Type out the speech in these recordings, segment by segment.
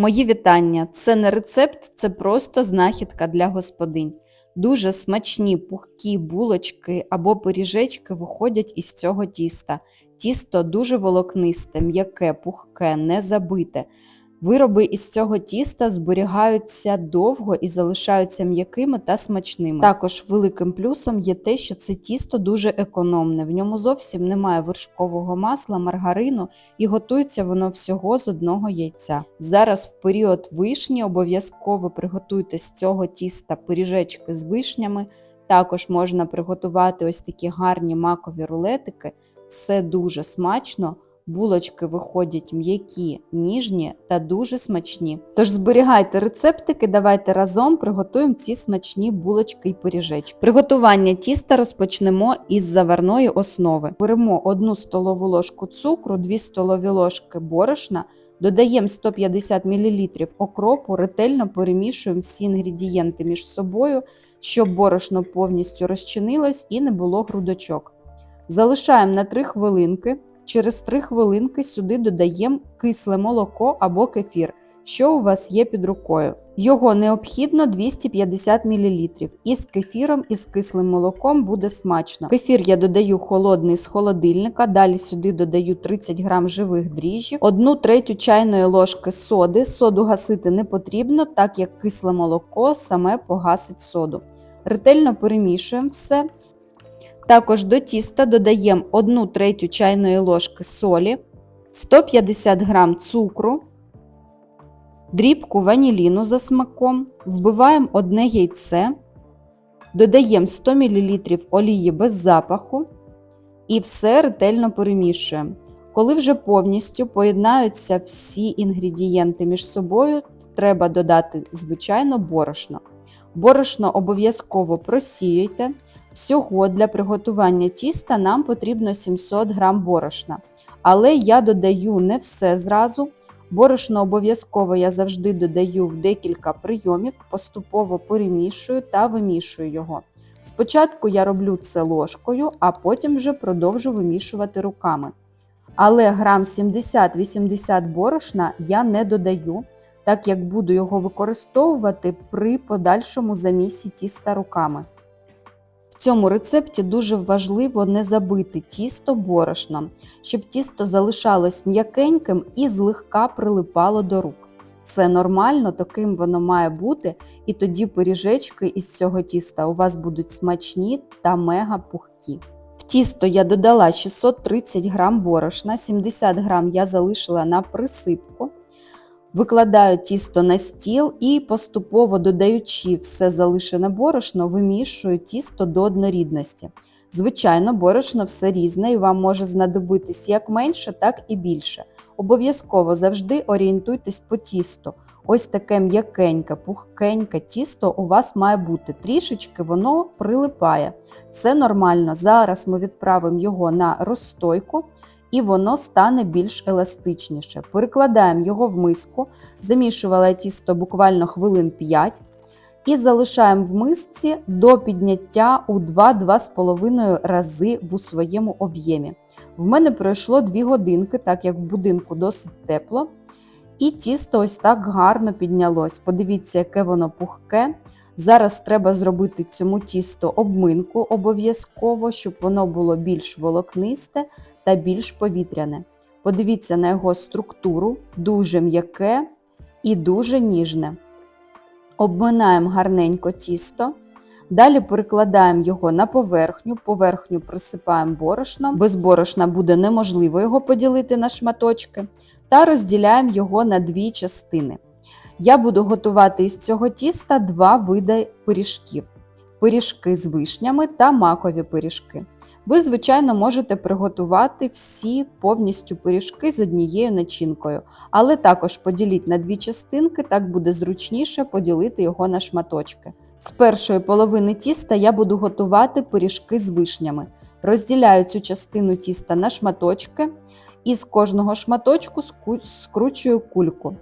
Мої вітання! Це не рецепт, це просто знахідка для господинь. Дуже смачні пухкі булочки або пиріжечки виходять із цього тіста. Тісто дуже волокнисте, м'яке, пухке, не забите. Вироби із цього тіста зберігаються довго і залишаються м'якими та смачними. Також великим плюсом є те, що це тісто дуже економне. В ньому зовсім немає вершкового масла, маргарину і готується воно всього з одного яйця. Зараз в період вишні обов'язково приготуйте з цього тіста пиріжечки з вишнями. Також можна приготувати ось такі гарні макові рулетики. Це дуже смачно. Булочки виходять м'які, ніжні та дуже смачні. Тож зберігайте рецептики, давайте разом приготуємо ці смачні булочки і пиріжечки. Приготування тіста розпочнемо із заварної основи. Беремо 1 столову ложку цукру, 2 столові ложки борошна, додаємо 150 мл окропу, ретельно перемішуємо всі інгредієнти між собою, щоб борошно повністю розчинилось і не було грудочок. Залишаємо на 3 хвилинки. Через 3 хвилинки сюди додаємо кисле молоко або кефір, що у вас є під рукою. Його необхідно 250 мл. Із кефіром і з кислим молоком буде смачно. Кефір я додаю холодний з холодильника, далі сюди додаю 30 г живих дріжджів, 1 третю чайної ложки соди. Соду гасити не потрібно, так як кисле молоко саме погасить соду. Ретельно перемішуємо все. Також до тіста додаємо 1 третю чайної ложки солі, 150 г цукру, дрібку ваніліну за смаком, вбиваємо одне яйце, додаємо 100 мл олії без запаху і все ретельно перемішуємо. Коли вже повністю поєднаються всі інгредієнти між собою, треба додати, звичайно, борошно. Борошно обов'язково просіюйте. Всього для приготування тіста нам потрібно 700 г борошна. Але я додаю не все зразу. Борошно обов'язково я завжди додаю в декілька прийомів, поступово перемішую та вимішую його. Спочатку я роблю це ложкою, а потім вже продовжу вимішувати руками. Але грам 70-80 борошна я не додаю, так як буду його використовувати при подальшому замісі тіста руками. В цьому рецепті дуже важливо не забити тісто борошном, щоб тісто залишалось м'якеньким і злегка прилипало до рук. Це нормально, таким воно має бути, і тоді пиріжечки із цього тіста у вас будуть смачні та мега пухкі. В тісто я додала 630 г борошна, 70 г я залишила на присипку. Викладаю тісто на стіл і поступово додаючи все залишене борошно, вимішую тісто до однорідності. Звичайно, борошно все різне і вам може знадобитись як менше, так і більше. Обов'язково завжди орієнтуйтесь по тісту. Ось таке м'якеньке, пухкеньке тісто у вас має бути. Трішечки воно прилипає. Це нормально. Зараз ми відправимо його на розстойку і воно стане більш еластичніше. Перекладаємо його в миску, замішувала тісто буквально хвилин 5 і залишаємо в мисці до підняття у 2-2,5 рази в своєму об'ємі. В мене пройшло 2 годинки, так як в будинку досить тепло. І тісто ось так гарно піднялось. Подивіться, яке воно пухке. Зараз треба зробити цьому тісто обминку обов'язково, щоб воно було більш волокнисте та більш повітряне. Подивіться на його структуру, дуже м'яке і дуже ніжне. Обминаємо гарненько тісто. Далі перекладаємо його на поверхню, поверхню присипаємо борошном, без борошна буде неможливо його поділити на шматочки, та розділяємо його на дві частини. Я буду готувати із цього тіста два види пиріжків: пиріжки з вишнями та макові пиріжки. Ви, звичайно, можете приготувати всі повністю пиріжки з однією начинкою, але також поділіть на дві частинки, так буде зручніше поділити його на шматочки. З першої половини тіста я буду готувати пиріжки з вишнями. Розділяю цю частину тіста на шматочки і з кожного шматочку скручую кульку.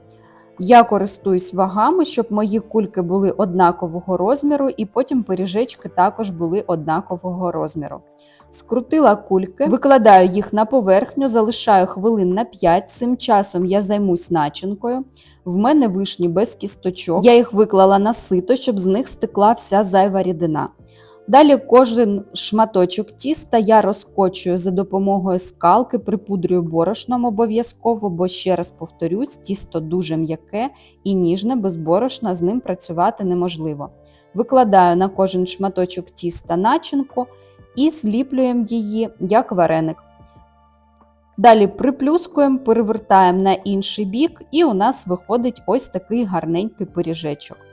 Я користуюсь вагами, щоб мої кульки були однакового розміру, і потім пиріжечки також були однакового розміру. Скрутила кульки, викладаю їх на поверхню, залишаю хвилин на 5. Цим часом я займусь начинкою. В мене вишні без кісточок. Я їх виклала на сито, щоб з них стекла вся зайва рідина. Далі кожен шматочок тіста я розкочую за допомогою скалки, припудрюю борошном обов'язково, бо ще раз повторюсь, тісто дуже м'яке і ніжне, без борошна з ним працювати неможливо. Викладаю на кожен шматочок тіста начинку і зліплюємо її як вареник. Далі приплюскуємо, перевертаємо на інший бік, і у нас виходить ось такий гарненький пиріжечок.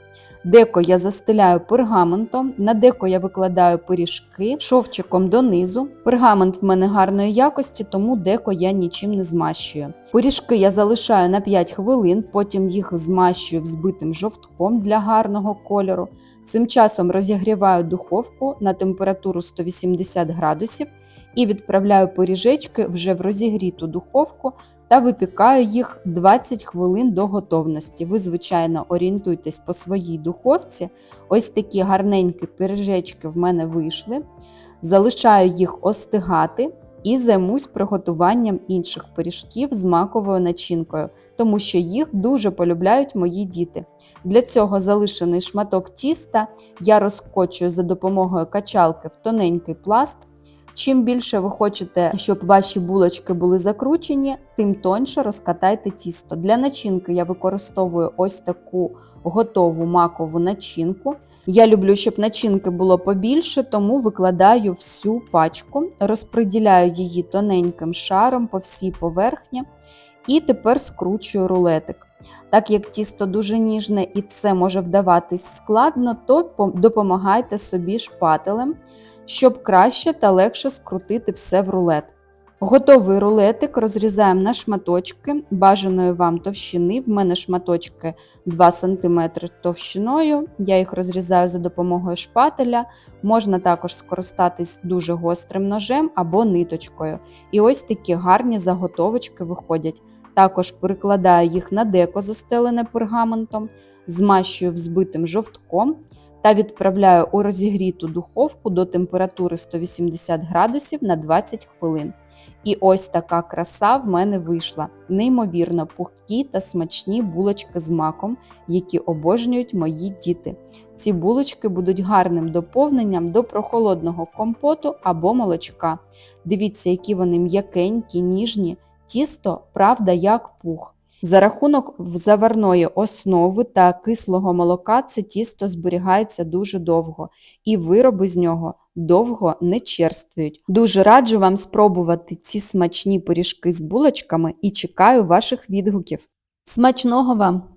Деко я застеляю пергаментом, на деко я викладаю пиріжки шовчиком донизу. Пергамент в мене гарної якості, тому деко я нічим не змащую. Пиріжки я залишаю на 5 хвилин, потім їх змащую взбитим жовтком для гарного кольору. Цим часом розігріваю духовку на температуру 180 градусів і відправляю пиріжечки вже в розігріту духовку та випікаю їх 20 хвилин до готовності. Ви, звичайно, орієнтуйтесь по своїй духовці. Ось такі гарненькі пиріжечки в мене вийшли. Залишаю їх остигати і займусь приготуванням інших пиріжків з маковою начинкою, тому що їх дуже полюбляють мої діти. Для цього залишений шматок тіста я розкочую за допомогою качалки в тоненький пласт. Чим більше ви хочете, щоб ваші булочки були закручені, тим тоньше розкатайте тісто. Для начинки я використовую ось таку готову макову начинку. Я люблю, щоб начинки було побільше, тому викладаю всю пачку, розподіляю її тоненьким шаром по всій поверхні і тепер скручую рулетик. Так як тісто дуже ніжне і це може вдаватись складно, то допомагайте собі шпателем щоб краще та легше скрутити все в рулет. Готовий рулетик розрізаємо на шматочки бажаної вам товщини. В мене шматочки 2 см товщиною. Я їх розрізаю за допомогою шпателя. Можна також скористатись дуже гострим ножем або ниточкою. І ось такі гарні заготовочки виходять. Також перекладаю їх на деко, застелене пергаментом, змащую взбитим жовтком та відправляю у розігріту духовку до температури 180 градусів на 20 хвилин. І ось така краса в мене вийшла. Неймовірно пухкі та смачні булочки з маком, які обожнюють мої діти. Ці булочки будуть гарним доповненням до прохолодного компоту або молочка. Дивіться, які вони м'якенькі, ніжні, тісто, правда, як пух. За рахунок заварної основи та кислого молока це тісто зберігається дуже довго, і вироби з нього довго не черствують. Дуже раджу вам спробувати ці смачні пиріжки з булочками і чекаю ваших відгуків. Смачного вам!